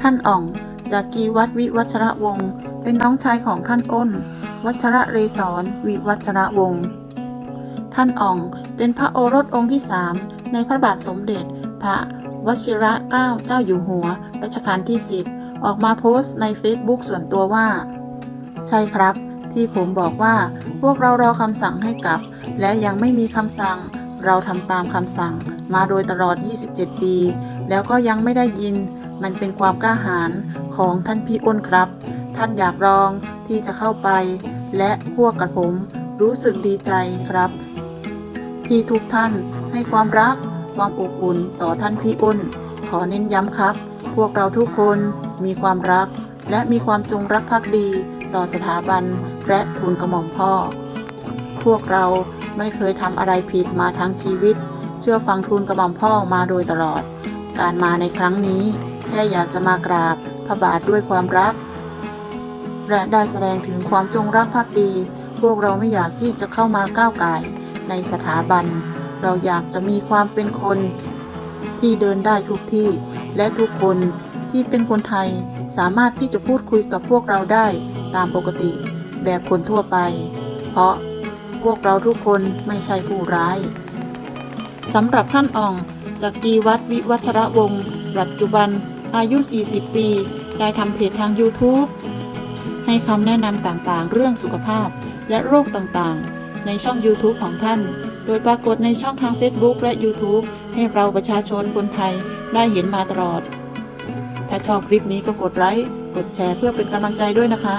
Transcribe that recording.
ท่านอ่อง จากกีวัดวิวัชระวงศ์ เป็นน้องชายของท่านอ้น วัชระเรศรวิวัชระวงศ์ ท่านอ่องเป็นพระโอรสองค์ที่สามในพระบาทสมเด็จ พระวชิระเกล้าเจ้าอยู่หัวรัชกาลที่10ออกมาโพสต์ใน Facebook ส่วนตัวว่า ใช่ครับ ที่ผมบอกว่าพวกเรารอคำสั่งให้กลับ และยังไม่มีคำสั่ง เราทำตามคำสั่ง มาโดยตลอด 27 ปี แล้วก็ยังไม่ได้ยิน มันเป็นความกล้าหาญของท่านพี่อ้นครับ ท่านอยากลองที่จะเข้าไป และพวกกระผมรู้สึกดีใจครับ ที่ทุกท่านให้ความรักความอบอุ่นต่อท่านพี่อ้น ขอเน้นย้ำครับ พวกเราทุกคนมีความรัก และมีความจงรักภักดีต่อสถาบันและทูลกระหม่อมพ่อ พวกเราไม่เคยทำอะไรผิดมาทั้งชีวิต เชื่อฟังทูลกระหม่อมพ่อมาโดยตลอด การมาในครั้งนี้ แค่อยากจะมากราบพระบาทด้วยความรัก และได้แสดงถึงความจงรักภักดี พวกเราไม่อยากที่จะเข้ามาก้าวไก่ในสถาบัน เราอยากจะมีความเป็นคนที่เดินได้ทุกที่ และทุกคนที่เป็นคนไทยสามารถที่จะพูดคุยกับพวกเราได้ตามปกติแบบคนทั่วไป เพราะพวกเราทุกคนไม่ใช่ผู้ร้ายสำหรับท่านอ่องจากกีวัดวิวัชระวงศ์ปัจจุบัน อายุ 40 ปี ได้ทำเพจทาง YouTube ให้คำแนะนำต่างๆ เรื่องสุขภาพและโรคต่างๆ ในช่อง YouTube ของท่าน โดยปรากฏในช่องทาง Facebook และ YouTube ให้เราประชาชนคนไทยได้เห็นมาตลอด ถ้าชอบคลิปนี้ก็กดไลค์ กดแชร์เพื่อเป็นกำลังใจด้วยนะคะ